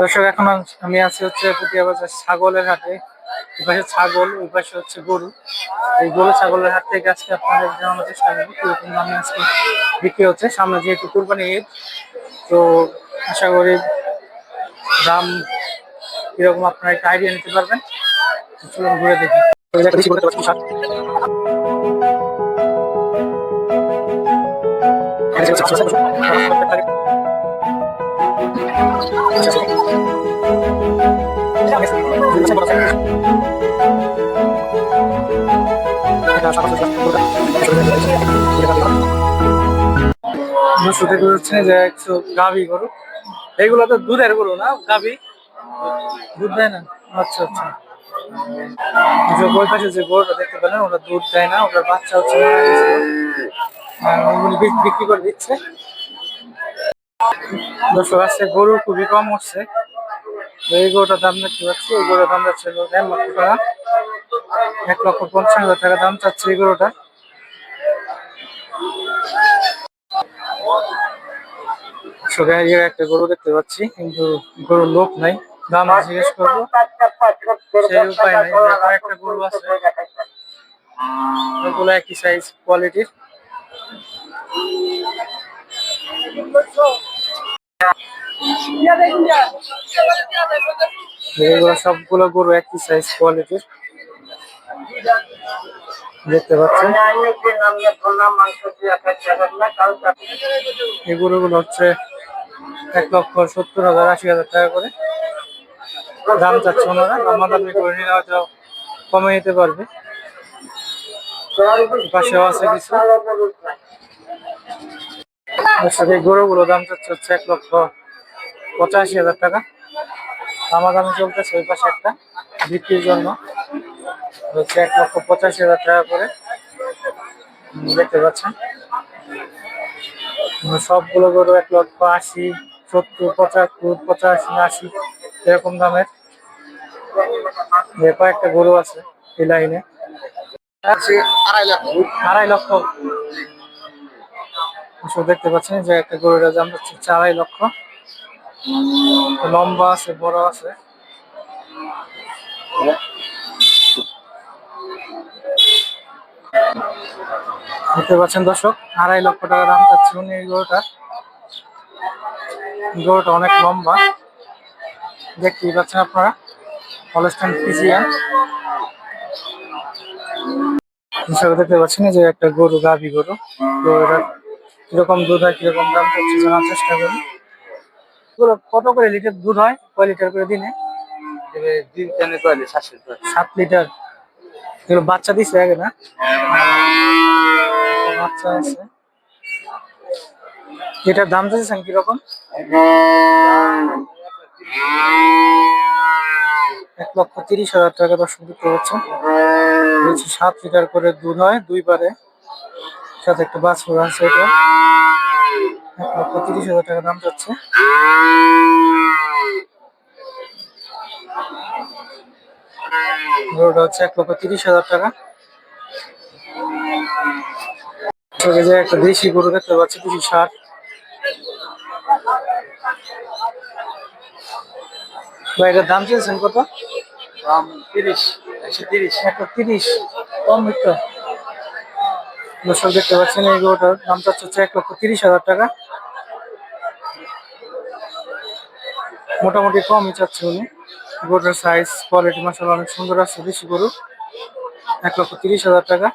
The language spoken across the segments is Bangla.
দর্শক, এখন আমি আছি হচ্ছে ছাগলের হাটে। এই পাশে ছাগল ওই পাশে হচ্ছে গরু। এই গরু ছাগলের হাট থেকে আজকে আপনাদের জানানোর চেষ্টা করব, কীরকম দামে আজকে বিক্রি হচ্ছে। সামনে যেহেতু কুরবানি ঈদ, তো আশা করি দাম কীরকম আপনারা একটা আইডিয়া নিতে পারবেন। চলুন ঘুরে দেখি। গরু। এইগুলো তো দুধের গরু না, গাভি? দুধ দেয় না? আচ্ছা আচ্ছা। পাশে যে গরুটা দেখতে দুধ দেয় না, ওটার বাচ্চা হচ্ছে বিক- বিক্রি করে দিচ্ছে। দর্শক আসছে গরু খুবই কম হচ্ছে এই গরুটার দাম দেখতে পাচ্ছি এই গরুর দাম যাচ্ছে দেড় লক্ষ টাকা। এক লক্ষ পঞ্চাশ হাজার টাকা দাম চাচ্ছে এই গরুটা। একটা গরু দেখতে পাচ্ছি, কিন্তু গরুর লোক নাই। দাম জিজ্ঞেস করব, সেই উপায় নাই। একটা গরু আছে ওগুলো একই সাইজ কোয়ালিটির সবগুলো গরু একই সাইজ কোয়ালিটির দেখতে পাচ্ছেন? এই গরুগুলো হচ্ছে এক লক্ষ সত্তর হাজার, আশি হাজার টাকা করে। দাম চাচ্ছে ওনারা। দামাদামি করে নিলে হয়তো কমে নিতে পারবে। পাশেও আছে কিছু। দর্শক, গরুগুলো দাম চাচ্ছে হচ্ছে এক লক্ষ পঁচাশি হাজার টাকা। দামাদামি চলতেছে ওই পাশে একটা বিক্রির জন্য। হচ্ছে এক লক্ষ পঁচাশি হাজার টাকা করে। দেখতে পাচ্ছেন। সবগুলো গরু এক লক্ষ আশি সত্তর পঁচাত্তর পঁচাশি আশি এরকম দামের। কয়েকটা গরু আছে এই লাইনে। আড়াই লক্ষ। দেখতে পাচ্ছেন যে একটা গরুর দাম হচ্ছে আড়াই লক্ষ। লম্বা আছে, বড় আছে। দেখতে পাচ্ছেন দর্শক, আড়াই লক্ষ টাকা দাম চাচ্ছে উনি এই গরুটা। গরুটা অনেক লম্বা। দেখতেই পাচ্ছেন আপনারা হলস্টাইন ফিজিয়ান দেখতে পাচ্ছেন যে একটা গরু, গাভি গরু। এটা কীরকম দুধ হয় কীরকম দাম চাচ্ছে জানার চেষ্টা করি। এগুলো কত করে লিটার দুধ হয়? কয় লিটার করে দিনে? সাত লিটার। এগুলো বাচ্চা দিছে আগে না? বাচ্চা আছে। এটার দাম চাইছেন কীরকম? এক লক্ষ তিরিশ হাজার টাকা দর্শক বিক্রি হচ্ছে। সাত লিটার করে দুধ হয় দুই বারে সাথে একটা বাস বাছুর আছে এটা। এক লক্ষ তিরিশ হাজার টাকা দাম যাচ্ছে। গরুটা হচ্ছে এক লক্ষ তিরিশ হাজার টাকা। চোখে যে একটা দেশি গরু দেখতে পাচ্ছি কিছু ষাট ভাই এটার দাম চেয়েছেন কত? দাম তিরিশ একশো তিরিশ। একটা তিরিশ। কম একটু। দর্শক দেখতে পাচ্ছেন, এই গরুটার দাম চাচ্ছে হচ্ছে এক লক্ষ তিরিশ হাজার টাকা। মোটামুটি কমই চাচ্ছে উনি। গরুটার সাইজ কোয়ালিটি মাসাল অনেক সুন্দর আছে, দেশি গরু। এক লক্ষ তিরিশ হাজার টাকা।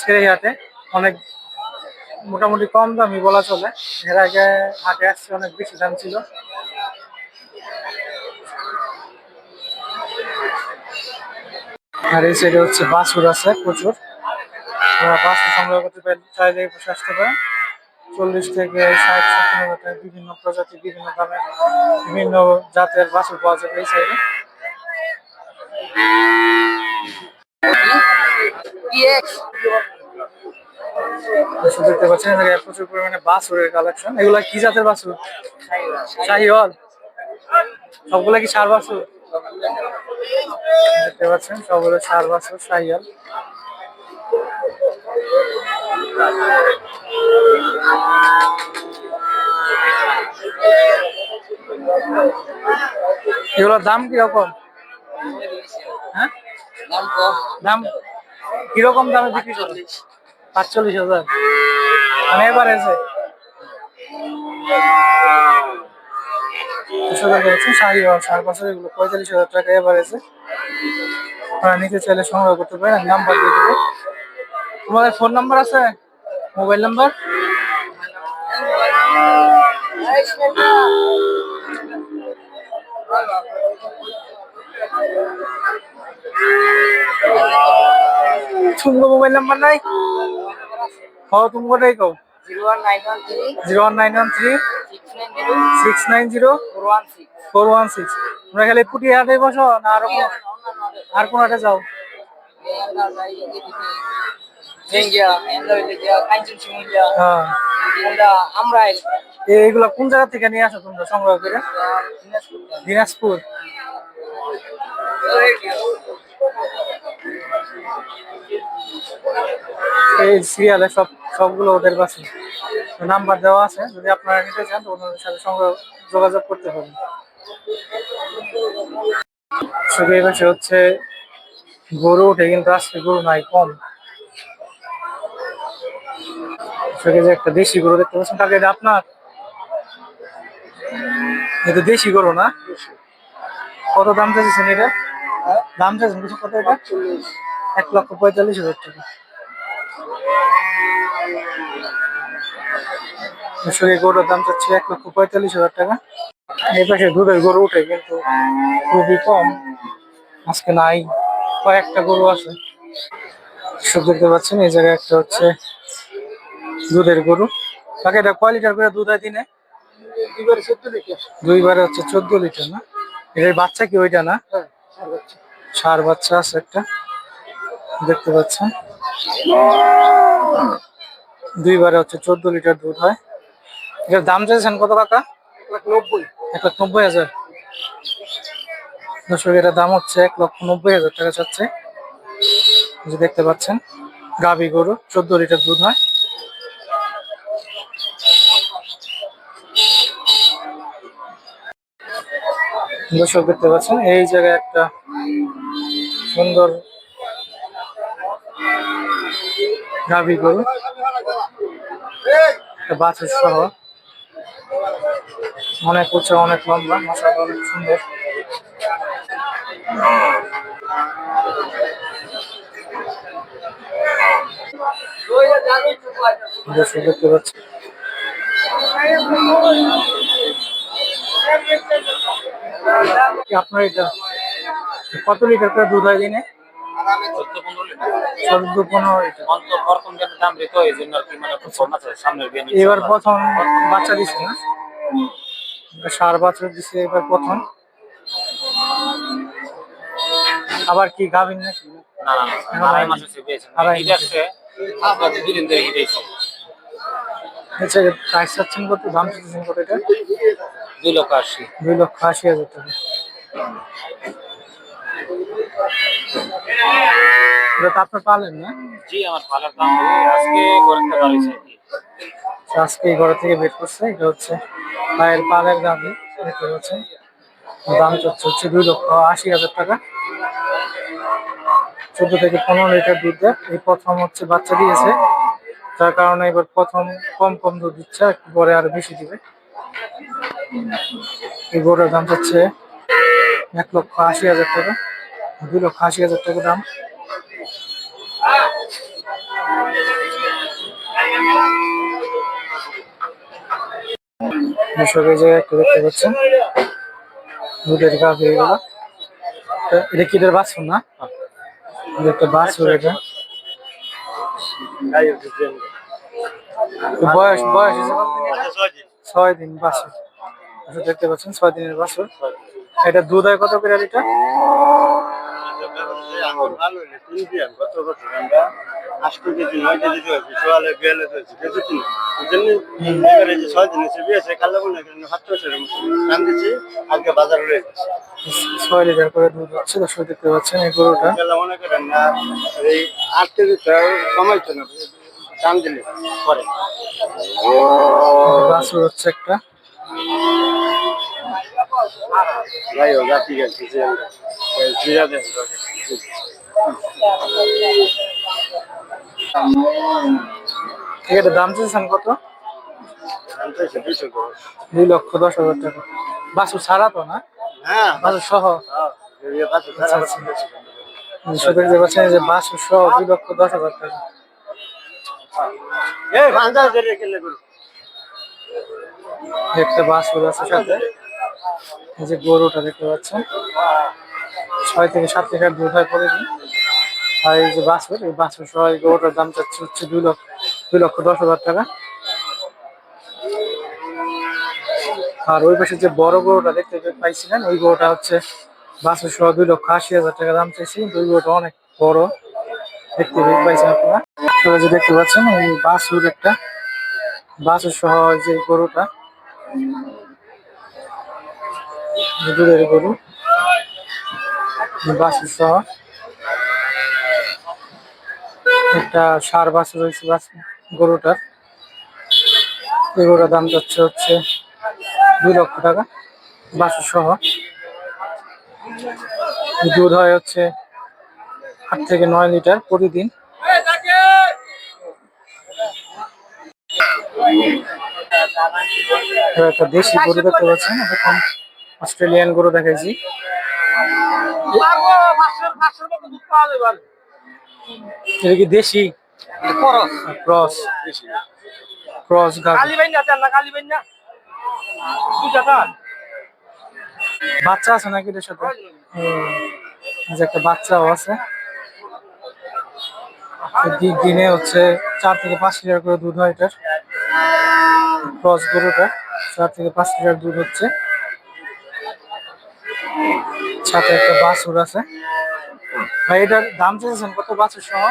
ছেড়ে হাটে অনেক মোটামুটি কম দামই বলা চলে। এর আগে হাটে আসছে অনেক বেশি দাম ছিল। আর এই সাইডে হচ্ছে বাছুর আছে, প্রচুর। তোমরা বাছুর সংগ্রহ করতে চাইলে এই পাশে আসতে পারেন। চল্লিশ থেকে ষাট সত্তর বিভিন্ন প্রজাতি, বিভিন্ন দামের বিভিন্ন জাতের বাছুর পাওয়া যাবে এই সাইডে। দেখতে পাচ্ছেন প্রচুর পরিমাণে বাছুরের কালেকশন এগুলা কি জাতের বাছুর? শাহিওয়াল। সবগুলা কি সার বাছুর? দেখতে পাচ্ছেন, সবগুলো সার বাছুর শাহিয়াল এগুলোর দাম কীরকম? হ্যাঁ? দাম কীরকম দামে বিক্রি করো? পাঁচচল্লিশ হাজার। মানে এবার এসে। সাড়ে হাজার টাকা এবার নিতে চাইলে সংগ্রহ করতে পারেন নাম্বার দিয়ে দেবো। তোমাদের ফোন নাম্বার আছে? Mobile number? তোমার মোবাইল নাম্বার নাই? হ তুমি কোটাই কও? Zero one nine one three, zero one nine one three, six nine zero four one six তোমরা খালি পুটি হাটে বসো না আরও আর কোন হাটে যাও। সিমুলিয়া হ্যাঁ। এইগুলা কোন জায়গা থেকে নিয়ে আসো তোমরা সংগ্রহ করে? দিনাজপুর। এই সিরিয়ালে সব সবগুলো ওদের কাছে নাম্বার দেওয়া আছে যদি আপনারা নিতে চান তো ওনাদের সাথে সংগ্রহ যোগাযোগ করতে পারেন। শুধু এই পাশে হচ্ছে গরু উঠে কিন্তু আজকে গরু নাই কম। একটা দেশি গরু দেখতে পাচ্ছেন কাকে এটা আপনার? এটা দেশি গরু না? কত দাম চাইছেন এটা? দাম চাইছেন কিছু কত এটা? এক লক্ষ পঁয়তাল্লিশ হাজার টাকা। এই গরুর দাম চাচ্ছি এক লক্ষ পঁয়তাল্লিশ হাজার টাকা। দুধের গরু উঠে কিন্তু খুবই কম। আজকে নাই, কয়েকটা গরু আছে। সব দেখতে পাচ্ছেন, এই জায়গায় একটা হচ্ছে দুধের গরু। তাকে এটা কয় লিটার করে দুধ হয় দিনে? দুইবারে হচ্ছে চোদ্দ লিটার না? এটার বাচ্চা কি ওইটা না? হ্যাঁ সার বাচ্চা। আছে একটা। দেখতে পাচ্ছেন? দুইবারে হচ্ছে চোদ্দ লিটার দুধ হয়। এটার দাম চাইছেন কত টাকা এক লাখ নব্বই। এক লাখ নব্বই হাজার। দর্শক এটার দাম হচ্ছে এক লক্ষ নব্বই হাজার টাকা চাচ্ছে। দেখতে পাচ্ছেন গাভী গরু চোদ্দ লিটার দুধ হয়। দর্শক দেখতে পাচ্ছেন, এই জায়গায় একটা সুন্দর গাভী গরু বাছুর সহ। অনেক উঁচু, অনেক লম্বা মশা অনেক সুন্দর। দেখতে পাচ্ছি আপনার এটা কত লিটার করে দুধ হয় দিনে? এবার প্রথম বাচ্চা দিছে না? সার এবার প্রথম। আবার কি গাভিন নাকি? না না আড়াই মাস হচ্ছে আড়াই মাস। দুদিন ধরে আচ্ছা প্রাইস চাচ্ছেন কত? দাম চাচ্ছেন কত এটা? দুই লক্ষ আশি। দুই লক্ষ আশি হাজার টাকা। এটা তো আপনার পালেন না? জি আমার পালার দাম আজকে ঘর থেকে বের করছে এটা হচ্ছে মায়ের পালের গাভি দেখতে পাচ্ছেন দাম চলছে হচ্ছে দুই লক্ষ আশি হাজার টাকা। চোদ্দ থেকে পনেরো লিটার দুধ দেয় এই প্রথম হচ্ছে বাচ্চা দিয়েছে। যার কারণে এবার প্রথম কম কম দুধ দিচ্ছে, একটু পরে আরও বেশি দিবে। এই গরুর দাম হচ্ছে এক লক্ষ আশি হাজার টাকা, দুই লক্ষ আশি হাজার টাকা দাম। দর্শক এই জায়গায় একটু দেখতে পাচ্ছেন, দুধের গাভি এগুলো এটা কি এটার বাছুর না? একটা বাছুর বয়স বয়স কত এটা? ছয় দিন। বাছুর আচ্ছা, দেখতে পাচ্ছেন ছয় দিনের বাছুর এটা দুধ হয় কত করে লিটার? আজকে কেজি নয় কেজি জন্য এবারে যে ছয় দিন এসে বিয়েছে কালো বলে সাত বছরের দাম দিচ্ছি আজকে বাজার রয়ে গেছে। ছয় লিটার করে দুধ হচ্ছে দর্শক দেখতে পাচ্ছেন এই গরুটা। মনে করেন না এই আট কেজি কমাইতো না দাম দিলে পরে। বাছুর হচ্ছে একটা। ভাই ও জাতি গেছে জিরা দেন এটা দাম চেয়েছেন কত? দুই লক্ষ দশ হাজার টাকা। বাসু ছাড়া তো না? হ্যাঁ। বাসু সহ? হ্যাঁ পাশে আচ্ছা, আচ্ছা। যে বাসু সহ দুই লক্ষ দশ হাজার টাকা। একটা আছে সাথে। যে গরুটা দেখতে পাচ্ছেন। ছয় থেকে সাত লিটার দুধ হয় প্রতিদিন। আর এই যে বাছুর এই বাছুর সহ গরুটার দাম চাচ্ছে হচ্ছে দুই লক্ষ। দুই লক্ষ দশ হাজার টাকা। আর ওই পাশে যে বড় গরুটা দেখতে পাইছিলেন, ওই গরুটা হচ্ছে বাছুর সহ দুই লক্ষ আশি হাজার টাকা দাম চাইছি, কিন্তু ওই গরুটা অনেক বড়। দেখতে পাইছেন আপনারা। আপনারা যে দেখতে পাচ্ছেন এই বাছুর একটা বাছুর সহ যে গরুটা। দুধের গরু বাছুর সহ। একটা সার বাছুর রয়েছে বাছুর গরুটার। এই গরুটার দাম যাচ্ছে হচ্ছে দুই লক্ষ টাকা বাছুর সহ দুধ হয় হচ্ছে আট থেকে নয় লিটার প্রতিদিন। একটা দেশি গরু দেখতে পাচ্ছেন এখন অস্ট্রেলিয়ান গরু দেখাইছি। এটা কি দেশি? ক্রস। ক্রস। গাভী বাচ্চা আছে নাকি এটার সাথে? যে একটা বাচ্চাও আছে। দিনে হচ্ছে চার থেকে পাঁচ লিটার করে দুধ হয় এটার। ক্রস গরুটা চার থেকে পাঁচ লিটার দুধ হচ্ছে। সাথে একটা বাছুর আছে। ভাই এটার দাম চেয়েছেন কত বাছুর সহ?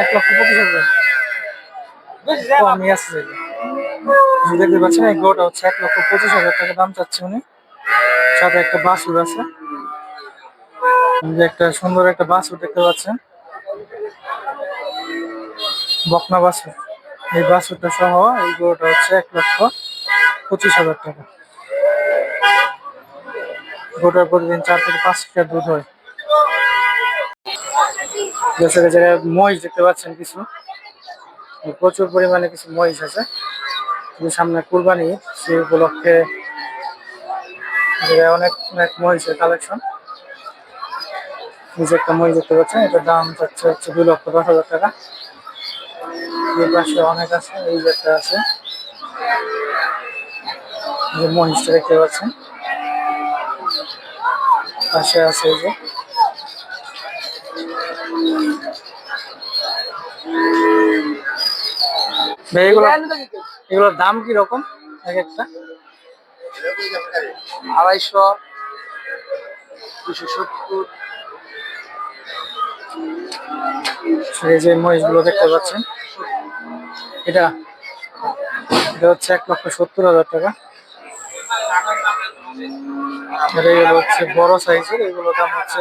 এক লক্ষ পঁচিশ হাজার। কমই আছে দেখতে পাচ্ছেন এই গরুটা হচ্ছে এক লক্ষ পঁচিশ হাজার টাকা দাম চাচ্ছে উনি। সাথে একটা বাছুর আছে। একটা সুন্দর একটা বাছুর দেখতে পাচ্ছেন। বকনা বাছুর এই বাছুরটা সহ এই গরুটা হচ্ছে এক লক্ষ পঁচিশ হাজার টাকা। গরুটার প্রতিদিন চার থেকে পাঁচ লিটার দুধ হয়। দেশের জায়গায় মহিষ দেখতে পাচ্ছেন কিছু। প্রচুর পরিমাণে কিছু মহিষ আছে। সামনে কুরবানি সেই উপলক্ষে অনেক অনেক মহিষের কালেকশন। নিজে একটা মহিষ দেখতে পাচ্ছেন, এটার দাম যাচ্ছে হচ্ছে দুই লক্ষ দশ হাজার টাকা। এই পাশে অনেক আছে, এই একটা আছে। মহিষটা দেখতে পাচ্ছেন। পাশে আছে এই যে এগুলো এগুলোর দাম কি রকম? এক একটা। আড়াইশো দুশো সত্তর। এই যে মহিষগুলো দেখতে পাচ্ছেন। এটা এটা হচ্ছে এক লক্ষ সত্তর হাজার টাকা। আর এগুলো হচ্ছে বড় সাইজের এগুলো দাম হচ্ছে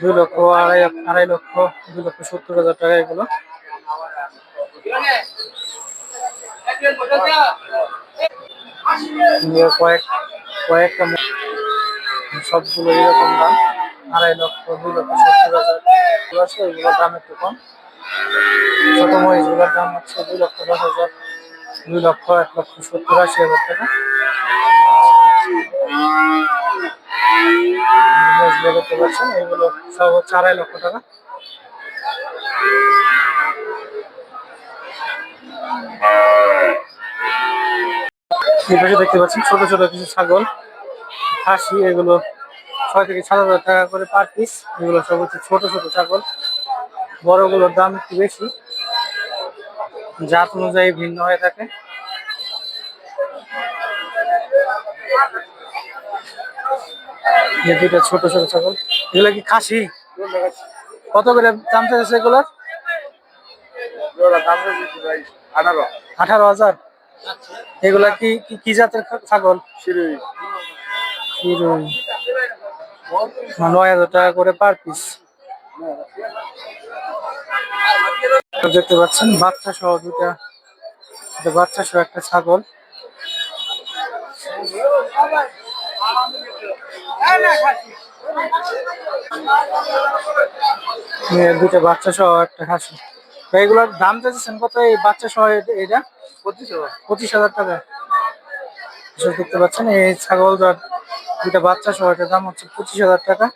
দুই লক্ষ আড়াই আড়াই লক্ষ দুই লক্ষ সত্তর হাজার টাকা এগুলো। কয়েক সবগুলো এরকম দাম, আড়াই লক্ষ, দুই লক্ষ, সত্তর হাজার। এগুলো দাম একটু কম। ছোট মহিষগুলোর দাম হচ্ছে দুই লক্ষ, দশ হাজার। দুই লক্ষ, এক লক্ষ, সত্তর, আশি হাজার টাকা। এগুলো সব হচ্ছে আড়াই লক্ষ টাকা। পাশে দেখতে পাচ্ছেন ছোট ছোট কিছু ছাগল খাসি এগুলো ছয় থেকে সাত হাজার টাকা করে পার পিস এগুলো সব হচ্ছে ছোট ছোট ছাগল। বড়গুলোর দাম একটু বেশি। জাত অনুযায়ী ভিন্ন হয়ে থাকে। এই দুইটা ছোট ছোট ছাগল। এগুলো কি খাসি? কত করে দাম চাইছে এগুলোর? আঠারো। আঠারো হাজার? এগুলা কি কি- জাতের ছাগল? শিরোই হিরোইন নয় হাজার টাকা করে পার পিস দেখতে পাচ্ছেন বাচ্চা সহ দুটা বাচ্চা সহ একটা ছাগল। দুটো বাচ্চা সহ একটা খাসি। তো এগুলোর দাম চাইছেন কত? এই বাচ্চা সহ এটা? পঁচিশ হাজার টাকা। দেখতে পাচ্ছেন এই ছাগল দুটা বাচ্চা সহ এটার দাম হচ্ছে পঁচিশ হাজার টাকা।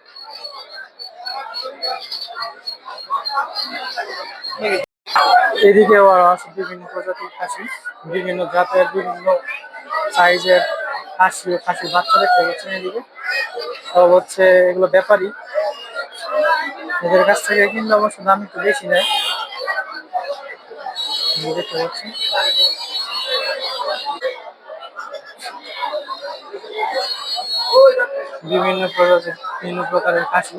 এদিকেও আরও আছে বিভিন্ন প্রজাতির খাসি বিভিন্ন জাতের বিভিন্ন সাইজের খাসি ও খাসির বাচ্চা দেখতে পাচ্ছেন এদিকে। সব হচ্ছে এগুলো ব্যাপারী। এদের কাছ থেকে কিনলে অবশ্য দাম একটু বেশি নেয়। দেখতে বিভিন্ন প্রজাতির বিভিন্ন প্রকারের খাসি।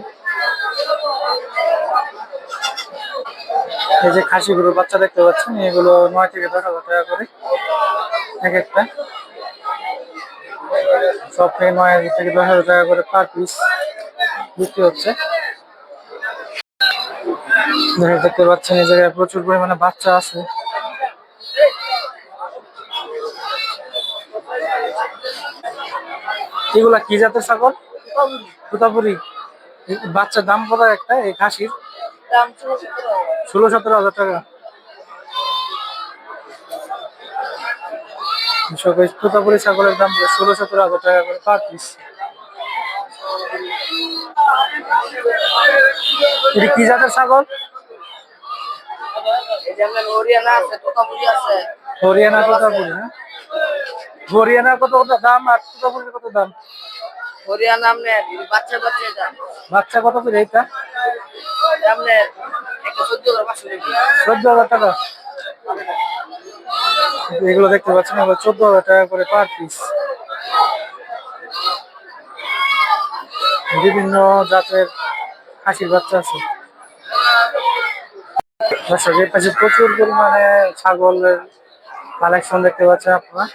এই যে খাসিগুলোর বাচ্চা দেখতে পাচ্ছেন, এগুলো নয় থেকে দশ হাজার টাকা করে এক একটা। সব থেকে নয় হাজার থেকে দশ হাজার টাকা করে পার পিস বিক্রি হচ্ছে। দেখে দেখতে পাচ্ছেন, এই জায়গায় প্রচুর পরিমাণে বাচ্চা আছে। এগুলা কি জাতের ছাগল? তুতাপুরি বাচ্চার দাম কত একটা? এই খাসির? ষোলো সতেরো হাজার। টাকা। তোতাপুরি ছাগলের দাম ষোলো সতেরো হাজার টাকা করে পার পিস। এটা কি জাতের ছাগল? হরিয়ানা আছে হরিয়ানা তোতাপুরি হ্যাঁ হরিয়ানা কত কত দাম আর তোতাপুরির কত দাম? হরিয়ানা আপনার বাচ্চা বাচ্চা দাম। বাচ্চা কত করে এটা? আপনার একটা চোদ্দ হাজার টাকা। এগুলো দেখতে পাচ্ছেন এগুলো চোদ্দ হাজার টাকা করে পার পিস বিভিন্ন জাতের খাসির বাচ্চা আছে। দর্শক এর পাশে প্রচুর পরিমাণে ছাগলের কালেকশন দেখতে পাচ্ছেন আপনারা।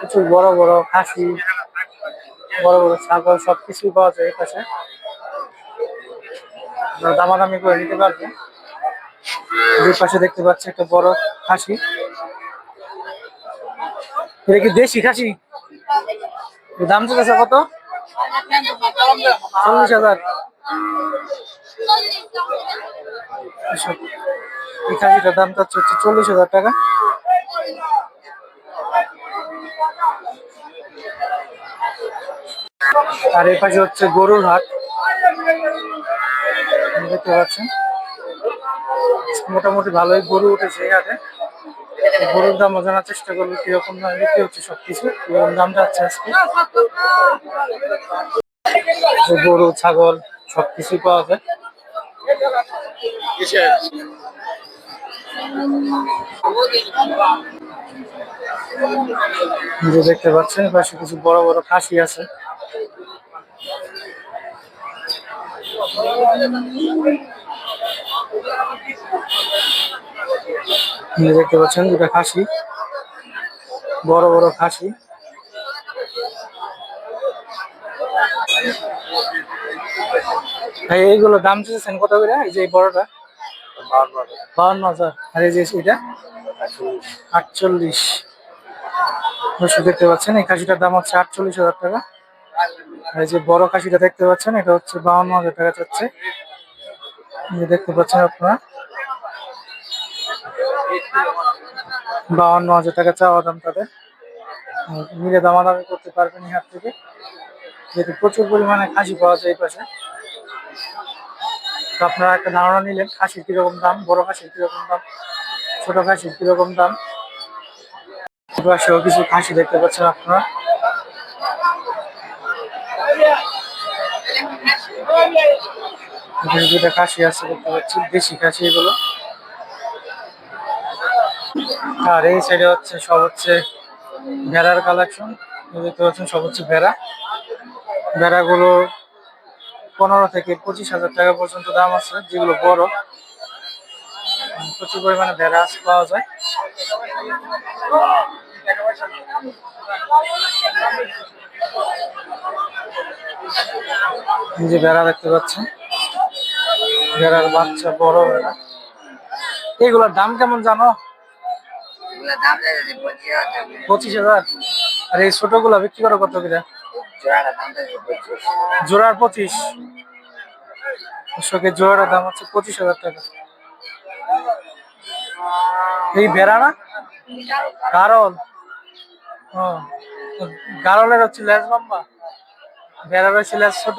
প্রচুর বড় বড় খাসি, বড় বড় ছাগল সবকিছুই পাওয়া যায় এর পাশে। দামাদামি করে নিতে পারবেন দুই পাশে দেখতে পাচ্ছি একটা বড় খাসি। এটা কি দেশি খাসি? দাম চলেছে কত? চল্লিশ হাজার। এই খাসিটার দাম চাচ্ছে হচ্ছে চল্লিশ হাজার টাকা। আর এই পাশে হচ্ছে গরুর হাট। দেখতে পাচ্ছেন। মোটামুটি ভালোই গরু উঠেছে হাটে। গরুর দাম জানার চেষ্টা করব, কীরকম দাম বিক্রি হচ্ছে সবকিছু, কীরকম দাম যাচ্ছে আজকে। গরু, ছাগল, সবকিছুই পাওয়া যায়। দেখতে পাচ্ছেন পাশে কিছু বড় বড় খাসি আছে এই যে দেখতে পাচ্ছেন দুটা খাসি। বড় বড় খাসি। ভাই, এইগুলো দাম চেয়েছেন কত করে? এই যে বড়টা? বাউন্ন হাজার। আর এই যে এটা? আটচল্লিশ। দেখতে পাচ্ছেন এই খাসিটার দাম হচ্ছে আটচল্লিশ হাজার টাকা। এই যে বড় খাসিটা দেখতে পাচ্ছেন, এটা হচ্ছে বাউন্ন হাজার টাকা চাচ্ছে। দেখতে পাচ্ছেন আপনারা। বাউন্ন হাজার টাকা চাওয়া দাম তাদের। মিলে দামাদামি করতে পারবেন হাট থেকে। যেহেতু প্রচুর পরিমাণে খাসি পাওয়া যায় এই পাশে। তো আপনারা একটা ধারণা নিলেন, খাসির কীরকম দাম, বড় খাসির কীরকম দাম, ছোট খাসির কীরকম দাম। কিছু খাসি দেখতে পাচ্ছেন আপনারা। দুটা খাসি আছে দেখতে পাচ্ছি, দেশি খাসি এগুলো। আর এই সাইডে হচ্ছে সব হচ্ছে ভেড়ার কালেকশন দেখতে পাচ্ছেন সব হচ্ছে ভেড়া। ভেড়াগুলো পনেরো থেকে পঁচিশ হাজার টাকা পর্যন্ত দাম আছে, যেগুলো বড়। প্রচুর পরিমাণে ভেড়া পাওয়া যায়। যে ভেড়া দেখতে পাচ্ছেন। ভেড়ার বাচ্চা বড় ভেড়া। এগুলোর দাম কেমন জানো? পঁচিশ হাজার আর এই ছোটগুলো বিক্রি করো কত পঁচিশ। জোড়ার পঁচিশ। দর্শকের জোড়াটার দাম হচ্ছে পঁচিশ হাজার টাকা। এই ভেড়া না গারল গারলের হচ্ছে লেজ লম্বা। ভেড়ার হচ্ছে লেজ ছোট।